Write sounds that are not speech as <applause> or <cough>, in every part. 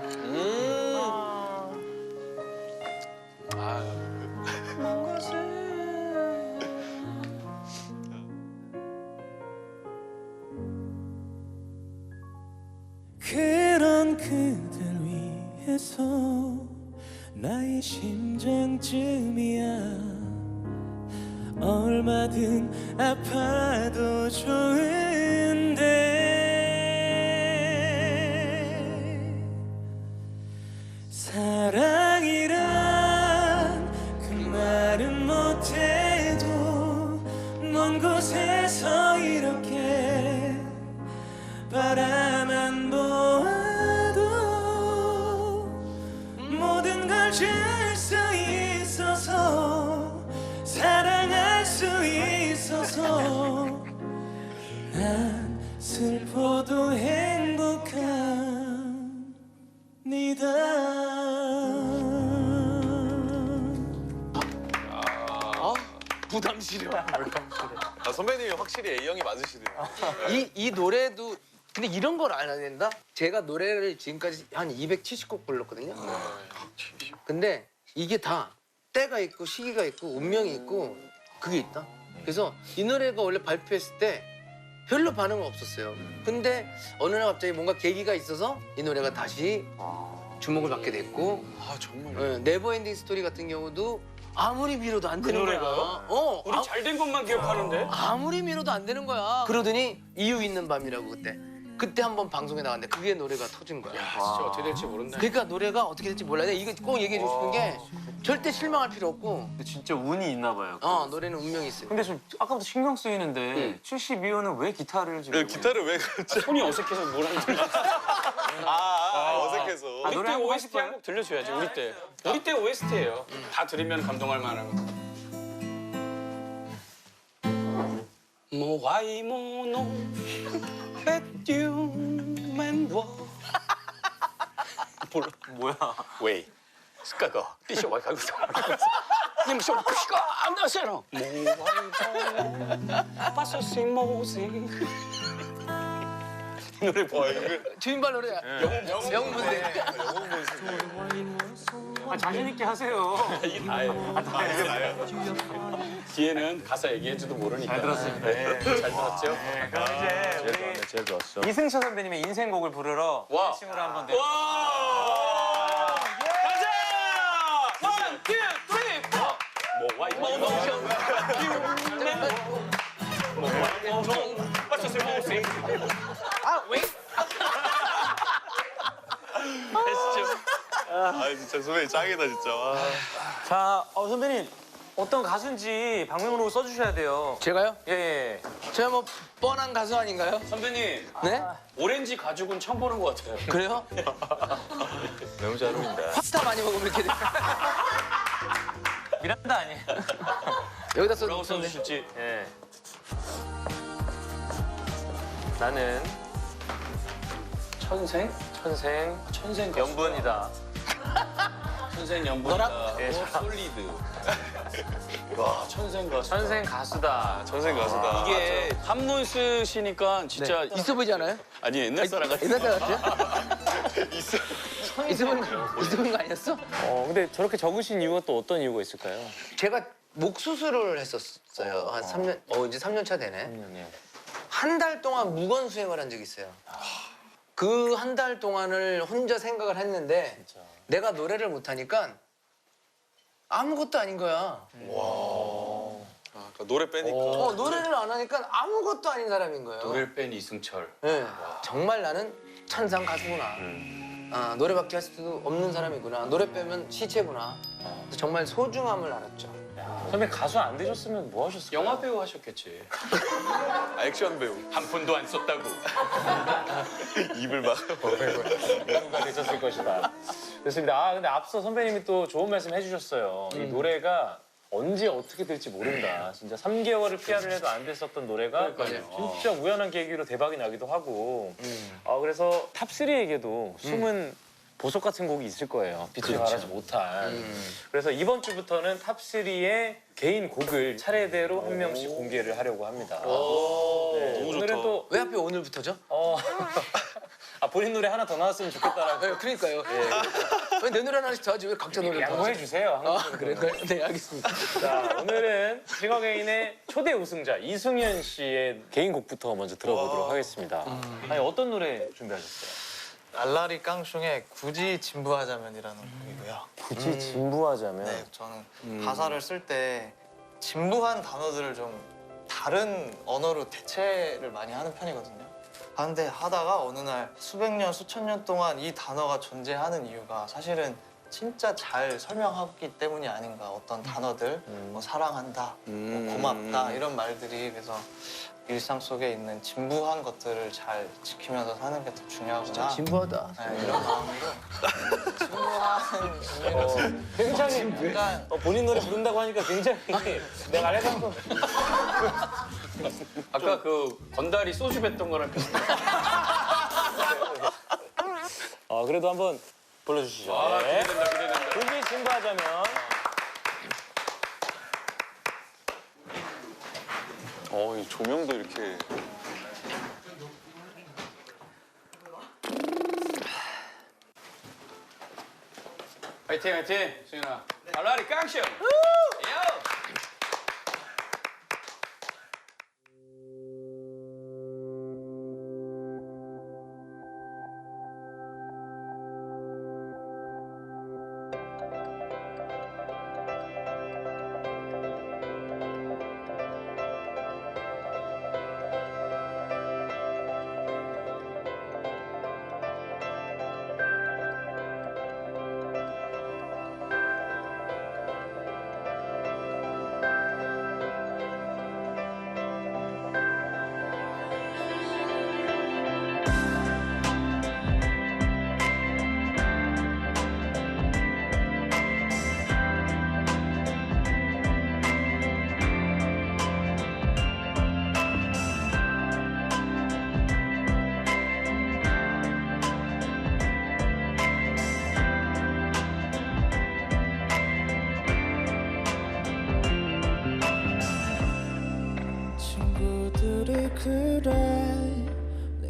그 줄수 있어서 사랑할 수 있어서 난 슬퍼도 행복합니다. 부담스러워. 아, 선배님이 확실히 A형이 맞으시네요. 이, 이 노래도 근데 이런 걸 알아야 된다? 제가 노래를 지금까지 한 270곡 불렀거든요. 근데 이게 다 때가 있고 시기가 있고 운명이 있고 그게 있다. 그래서 이 노래가 원래 발표했을 때 별로 반응은 없었어요. 근데 어느 날 갑자기 뭔가 계기가 있어서 이 노래가 다시 주목을 받게 됐고 아, 정말. 어, 네버엔딩 스토리 같은 경우도 아무리 밀어도 안 되는 거야. 노래가요? 어, 우리 아- 잘된 것만 기억하는데. 아무리 밀어도 안 되는 거야. 그러더니 이유 있는 밤이라고 그때. 그때 한번 방송에 나갔는데 그게 노래가 터진 거야. 아, 진짜 어떻게 될지 모른다. 그러니까 노래가 어떻게 될지 몰라요. 이거 꼭 얘기해 주고 싶은 게 절대 실망할 필요 없고 근데 진짜 운이 있나 봐요. 어 노래는 운명이 있어요. 근데 좀 아까부터 신경 쓰이는데 72호는 왜 기타를 지금? 네, 기타를 왜 그랬죠? 손이 어색해서 뭐라는 줄 알았어. 아, 아, 어색해서. 아, 우리 노래 때 한번 OST 한곡 들려줘야지. 우리 때. 우리 때 OST예요. 다 들으면 감동할 만한 거. 모와이모노 백 듀맨워 몰라 뭐야? 웨이 스카가. 뛰셔와 가고 님 쇼, 피가 안 나세요 모완성 빠서시 모생 노래 뭐야 이거? 주인발 노래야. 영웅 영웅 분들. 아, 자신 있게 하세요. 이게 나예요. 이게 나요. 뒤에는 가사 얘기해줘도 모르니까. 잘 들었습니다. 네, 잘 들었죠? 네, 그럼 이제 우리 제일 좋았어. 이승철 선배님의 인생곡을 부르러 와. 1층으로 한번 내. 와! 가자! 원, 투, 쓰리, 포! 아 죠. 아, 진짜 선배님 짱이다, 진짜. 와. 자, 어, 선배님 어떤 가수인지 방명록을 써주셔야 돼요. 제가요? 예, 예. 제가 뭐 뻔한 가수 아닌가요? 선배님 네? 오렌지 가죽은 처음 보는 것 같아요. 그래요? <laughs> 너무 잘 어울린다. 파스타 많이 먹으면 이렇게 돼. <laughs> 미란다 아니에요? <laughs> 여기다 써. 뭐라고 써주실지. 예. 나는 천생? 천생 천생 가수다. 연분이다. 천생 연분이다. 예, 오, 솔리드. 와 천생 가수. 천생 가수다. 전생 가수다. 이게 한문 쓰시니까 진짜 있어 보이지 않아요? 아니 옛날 사람 같아. 옛날 사람 같아요? <laughs> 있어. 있어 보이는 거, 있어 보이는 거 아니었어? 어, 근데 저렇게 적으신 이유가 또 어떤 이유가 있을까요? 제가 목 수술을 했었어요. 한 3년, 어 이제 3년 차 되네. 예. 한달 동안 무건 수행을 한 적이 있어요. 그 한 달 동안을 혼자 생각을 했는데 내가 노래를 못 하니까 아무것도 아닌 거야. 아, 그러니까 노래 빼니까. 어, 노래를 안 하니까 아무것도 아닌 사람인 거예요. 노래를 뺀 이승철. 네. 정말 나는 천상 가수구나. 아, 노래밖에 할 수도 없는 사람이구나. 노래 빼면 시체구나. 그래서 정말 소중함을 알았죠. 선배 가수 안 되셨으면 뭐 하셨을까요? 영화 배우 하셨겠지. 아, <laughs> 액션 배우. 한 푼도 안 썼다고. <laughs> 입을 막. 배우가 되셨을 것이다. 좋습니다. 아 근데 앞서 선배님이 또 좋은 말씀 해주셨어요. 이 노래가 언제 어떻게 될지 모른다. 진짜 3개월을 피아를 해도 안 됐었던 노래가 그러니까요. 진짜 우연한 계기로 대박이 나기도 하고. 아 그래서 탑3에게도 숨은 보석 같은 곡이 있을 거예요. 빛을 발하지 못한. 그래서 이번 주부터는 탑3의 개인 곡을 차례대로 한 명씩 공개를 하려고 합니다. 네, 너무 오늘은 좋다. 또 왜 하필 오늘부터죠? 어, <laughs> 아 본인 노래 하나 더 나왔으면 좋겠다라고 네, 그러니까요. 왜 내 노래 하나씩 더 하지 왜 각자 노래 더 양보해 하지? 주세요. 아 그래요? 네 알겠습니다. 자 오늘은 싱어게인의 초대 우승자 이승현 씨의 개인 곡부터 먼저 들어보도록 하겠습니다. 아니 어떤 노래 준비하셨어요? 알라리 깡숑의 굳이 진부하자면이라는 곡이고요. 굳이 진부하자면 네, 저는 가사를 쓸 때 진부한 단어들을 좀 다른 언어로 대체를 많이 하는 편이거든요. 그런데 하다가 어느 날 수백 년, 수천 년 동안 이 단어가 존재하는 이유가 사실은 진짜 잘 설명하기 때문이 아닌가. 어떤 단어들, 뭐 사랑한다, 뭐 고맙다 이런 말들이 그래서 일상 속에 있는 진부한 것들을 잘 지키면서 사는 게 더 중요하구나. 진부하다. 네, 이런 마음으로 진부한 의미로 굉장히 약간 어, 본인 노래 부른다고 하니까 굉장히 내가 알던 거 아까 그 건달이 소주 뱉던 거랑 비슷해. 어, 그래도 한번 불러주시죠. 아, 네. 기대된다, 기대된다. 굳이 진부하자면 어, 이 조명도 이렇게. 화이팅, 화이팅, 수인아. 알라리 깡쇼.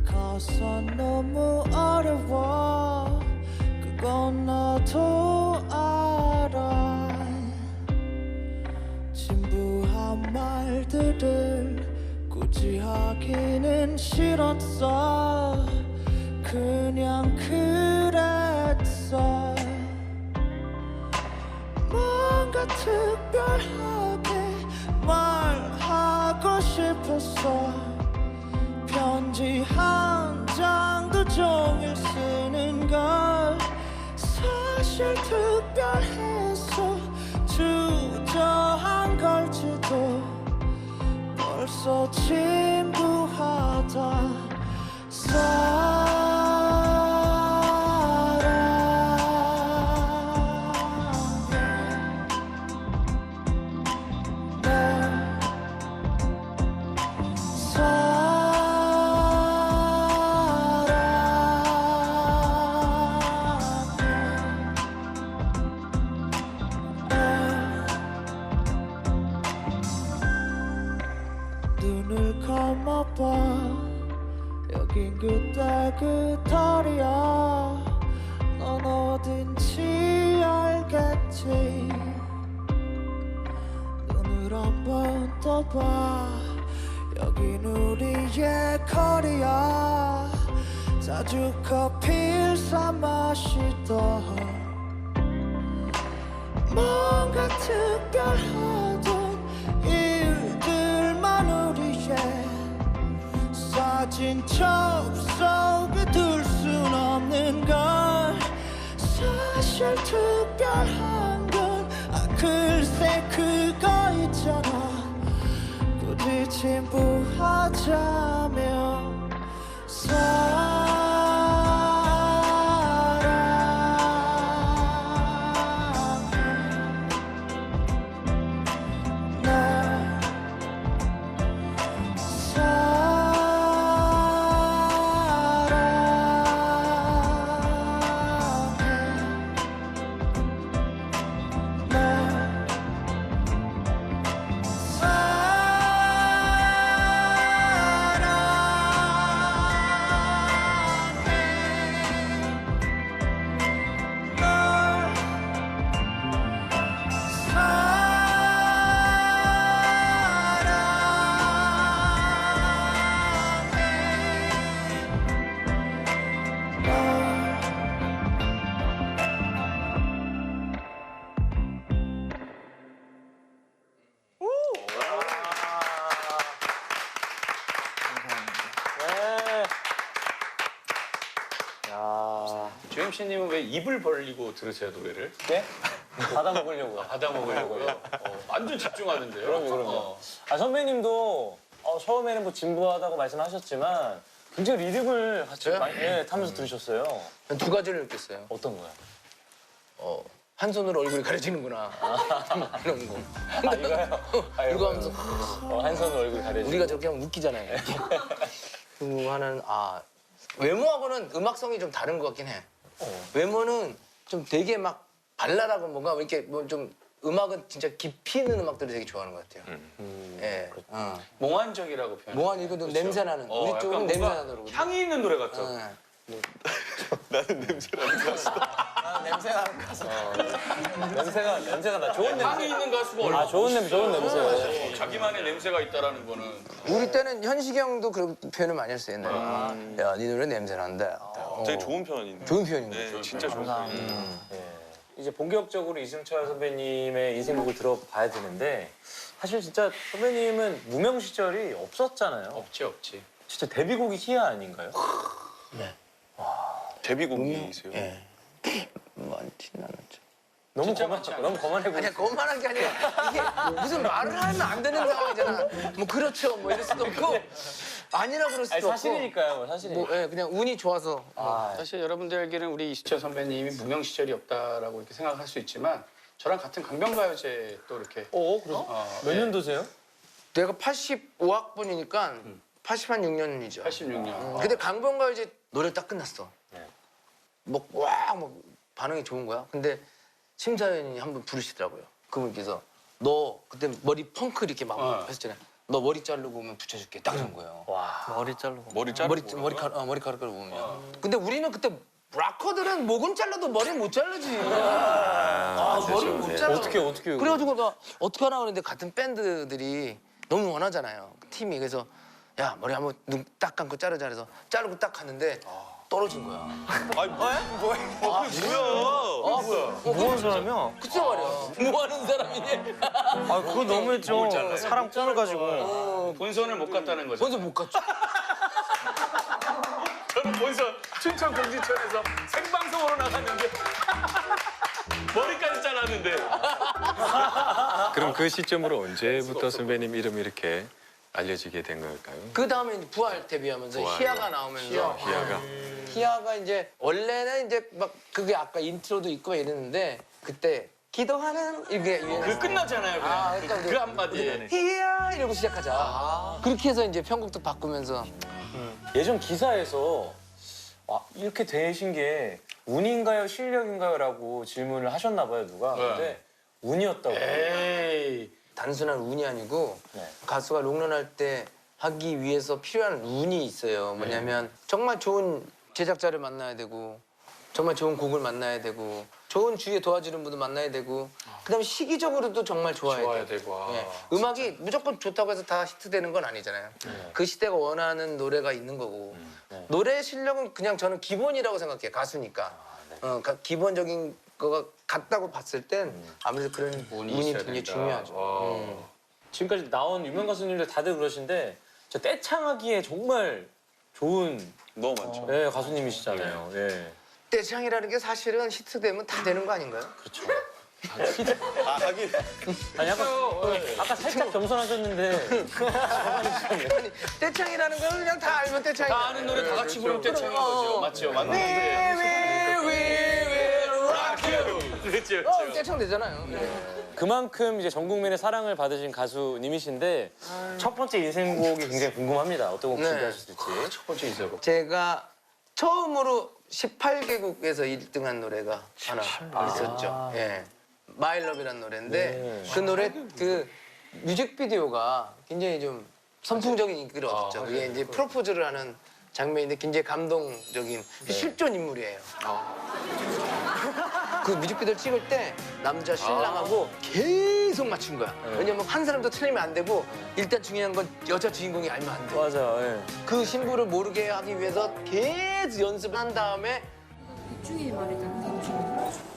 내 가사 너무 어려워. 그건 나도 알아. 진부한 말들을 굳이 하기는 싫었어. 그냥 그랬어. 뭔가 특별하게 말하고 싶었어 편지 한 장도 종일 쓰는 걸 사실 특별해서 주저한 걸지도 벌써 진부하다 떠봐 여긴 우리의 거리야. 자주 커피를 사 마시던 뭔가 특별하던 일들만 우리의 사진첩 속에 둘 순 없는 걸. 사실 특별한 건 아, 글쎄 그거 있잖아 진부하자면 씨님은 왜 입을 벌리고 들으세요 노래를? 네? 받아 먹으려고. 받아 먹으려고요. 어, 완전 집중하는데요. 그럼요, 그럼요. 어. 아 선배님도 어, 처음에는 뭐 진부하다고 말씀하셨지만 굉장히 리듬을 같이 저요? 많이 예, 타면서 들으셨어요. 전두 가지를 느꼈어요. 어떤 거야? 어, 한 손으로 얼굴이 가려지는구나. 이런 거. 아 이거요? <laughs> 아, 이거 이거요. 하면서 어, 한 손으로 얼굴 가려지. 우리가 저렇게 하면 웃기잖아요. <laughs> 그리고 하나는 아 외모하고는 음악성이 좀 다른 것 같긴 해. 외모는 좀 되게 막 발랄하고 뭔가 이렇게 뭐 좀 음악은 진짜 깊이 있는 음악들을 되게 좋아하는 것 같아요. 예. 어. 몽환적이라고 표현. 몽환 이거 좀 냄새 나는. 어, 우리 쪽은 약간 냄새 뭔가 나더라고. 향이 있는 노래 <laughs> 같아. 어. 아, 냄새 나는 가수. 냄새가 냄새가 나 좋은 향이 냄새. 있는 가수가 얼마나 아 좋은 냄새 좋은 냄새. 어, 자기만의 냄새가 있다라는 거는 우리 때는 현식이 형도 그런 표현을 많이 했어요 옛날에. 야, 네 노래 냄새 난다. 어. 되게 좋은 표현인데. 좋은 표현인 거죠. 네, 진짜 좋은 표현. 예. 이제 본격적으로 이승철 선배님의 인생곡을 들어봐야 되는데 사실 진짜 선배님은 무명 시절이 없었잖아요. 없지 없지. 진짜 데뷔곡이 히야 아닌가요? <laughs> 데뷔곡이세요? 예. 많지는 않았죠. 너무 진짜 거만 많지 않아요? 너무 거만해 보이. 아니야 거만한 게 아니라 이게 무슨 말을 하면 안 되는 상황이잖아. 뭐 그렇죠 뭐 이럴 수도 없고 아니라 그럴 수도 아니 없고. 사실이니까요, 뭐 사실이니까. 뭐 예, 그냥 운이 좋아서. 아, 사실 여러분들 알기는 우리 이수철 선배님이 무명 시절이 없다라고 이렇게 생각할 수 있지만 저랑 같은 강변가요제 또 이렇게 어, 그래서 어, 몇 예, 년도세요? 내가 85학번이니까 86년이죠. 86년. 근데 강변가 이제 노래 딱 끝났어. 네. 뭐와뭐 반응이 좋은 거야. 근데 심사위원이 한분 부르시더라고요. 그분께서 너 그때 머리 펑크 이렇게 막 어. 했잖아요. 너 머리 자르고 오면 붙여줄게. 딱 이런 거예요. 와. 머리 자르고. 머리 자르고. 머리 머리카락 어, 머리카락을 보면. 근데 우리는 그때 락커들은 목은 잘라도 머리 못 자르지. 아, 머리 못 잘라. 어떻게 어떻게? 그래가지고 나 어떻게 하나 그랬는데 같은 밴드들이 너무 원하잖아요. 팀이 그래서 야 머리 한번 눈 딱 감고 자르자 그래서 자르고 딱 갔는데 떨어진 거야. 아니, 뭐야? 뭐야? 아, 뭐야? 뭐야? 무슨 사람이야? 그때 말이야. 뭐 하는 사람이니? 아, 그거 너무했죠. 사람 꿈을 가지고. 어, 본선을 못 갔다는 거죠. 먼저 못 갔죠. <laughs> 저는 본선 춘천 공지천에서 생방송으로 나갔는데 <laughs> 머리까지 잘랐는데 그럼 그 시점으로 언제부터 선배님 이름이 이렇게 알려지게 된 걸까요? 그 다음에 부활 데뷔하면서 부활. 희야가 나오면서 희야가 희야가 이제 원래는 이제 막 그게 아까 인트로도 있고 이랬는데 그때 기도하는 이게 그 끝나잖아요. 그냥. 아, 그, 그러니까 그 한마디에 희야 이러고 시작하자. 그렇게 해서 이제 편곡도 바꾸면서 예전 기사에서 와, 이렇게 되신 게 운인가요, 실력인가요라고 질문을 하셨나 봐요 누가. 네. 근데 운이었다고. 에이 단순한 운이 아니고 네. 가수가 롱런할 때 하기 위해서 필요한 운이 있어요. 뭐냐면 정말 좋은 제작자를 만나야 되고 정말 좋은 곡을 만나야 되고 좋은 주위에 도와주는 분을 만나야 되고 그다음에 시기적으로도 정말 좋아야, 좋아야 돼요. 되고 아, 예. 음악이 무조건 좋다고 해서 다 히트되는 건 아니잖아요. 그 시대가 원하는 노래가 있는 거고 네. 노래 실력은 그냥 저는 기본이라고 생각해요. 가수니까 어, 가- 기본적인 거가 같다고 봤을 땐 아무래도 그런 운이 운이 있어야 굉장히 된다. 중요하죠. 와. 음. 지금까지 나온 유명 가수님들 다들 그러신데 저 떼창하기에 정말 좋은 너무 많죠. 예, 가수님이시잖아요. 예. 떼창이라는 게 사실은 히트되면 다 되는 거 아닌가요? 그렇죠. 아, 하긴. 아니 아까 아까 살짝 겸손하셨는데 아니 떼창이라는 건 그냥 다 알면 떼창이야. 다 아는 노래 다 같이 부르면 떼창인 거죠. 맞죠? 맞는 We 건 그렇죠. 어, 떼창 되잖아요. 그만큼 이제 전 국민의 사랑을 받으신 가수님이신데 첫 번째 인생곡이 굉장히 궁금합니다. 어떤 곡 네. 준비하셨을지. 첫 번째 이세고. 제가 처음으로 18개국에서 1등한 노래가 하나 있었죠. 예. My Love이라는 노래인데 네. 그 노래 그 뮤직비디오가 굉장히 좀 선풍적인 인기를 얻었죠. 그게 이제 프로포즈를 하는 장면인데 굉장히 감동적인 실존 인물이에요. 그 뮤직비디오를 찍을 때 남자 신랑하고 계속 맞춘 거야. 왜냐면 한 사람도 틀리면 안 되고 일단 중요한 건 여자 주인공이 알면 안 돼. 맞아. 예. 그 신부를 모르게 하기 위해서 계속 연습을 한 다음에 중이 말이잖아. 공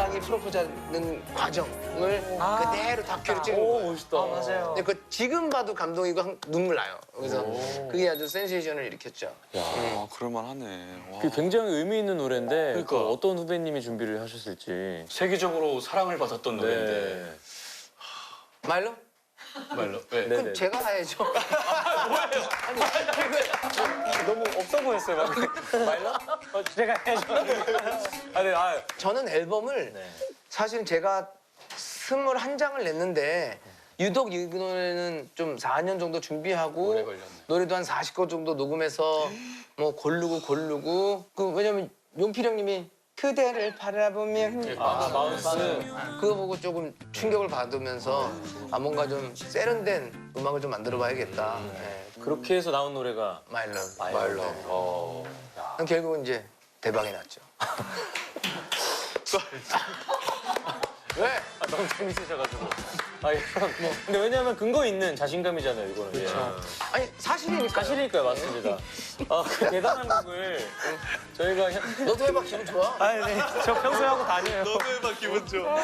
신랑이 프로포즈하는 과정을 그대로 다큐로 찍은 오 거예요. 멋있다. 맞아요. 근데 그 지금 봐도 감동이고 한- 눈물 나요. 그래서 그게 아주 센세이션을 일으켰죠. 아, 그럴만하네. 와. 그 굉장히 의미 있는 노래인데 그러니까. 그 어떤 후배님이 준비를 하셨을지. 세계적으로 사랑을 받았던 노래인데 말로? 정말로. 네. 네. 그럼 제가 해야죠. <laughs> 너무 없어 보였어요. 말로? 어, 제가 해줘. 아, 네, 아, 저는 앨범을 네. 사실 제가 스물한 장을 냈는데 유독 이 노래는 좀 4년 정도 준비하고 오래 걸렸네. 노래도 한 40곡 정도 녹음해서 뭐 고르고 고르고 그 왜냐면 용필 형님이 그대를 바라보면 아, 마운스. 그거 보고 조금 충격을 받으면서 아 뭔가 좀 세련된 음악을 좀 만들어 봐야겠다. 네. 그렇게 해서 나온 노래가 마일러. 마일러. 어. 결국은 이제 대박이 났죠. <laughs> 왜? 아, 너무 재밌으셔가지고. 아, 이건 뭐. 근데 왜냐면 근거 있는 자신감이잖아요, 이거는. 그렇죠. 아니 사실이니까. 사실이니까요, 맞습니다. 아, 그 대단한 곡을 저희가. 현- 너도 해봐 기분 좋아. 아, 네. 저 평소에 하고 다녀요. 너도 해봐, 기분 좋아.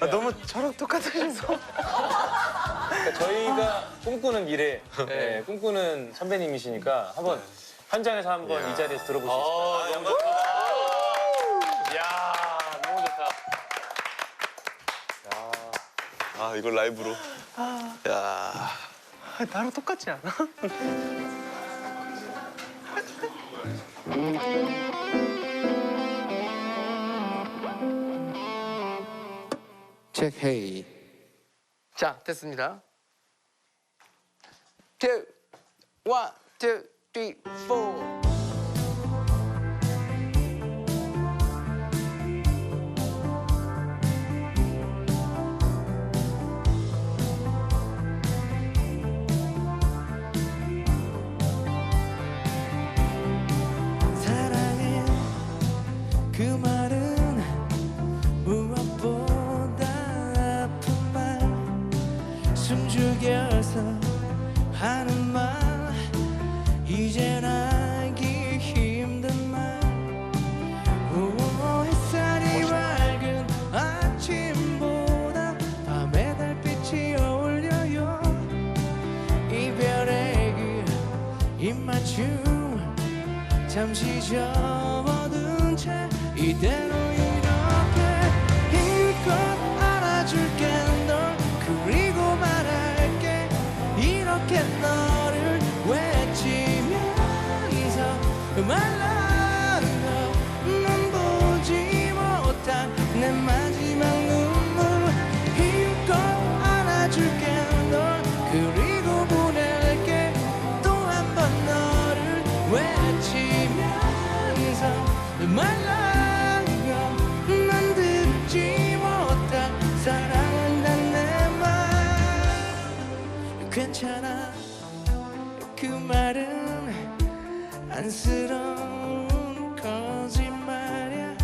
아, 너무 저랑 똑같으셔서. 그러니까 저희가 꿈꾸는 미래, 네, 꿈꾸는 선배님이시니까 한번 현장에서 한번 이 자리에서 들어볼 수 있을까요? 아, 너무 야 너무 좋다. 아, 이걸 라이브로. 야. 나랑 똑같지 않아? 책 헤이. 자 됐습니다. two, one, two, three, four. 이대로 이렇게 힘껏 안아줄게 널 그리고 말할게. 이렇게 너를 외치면서 말은 안쓰러운 거짓말이야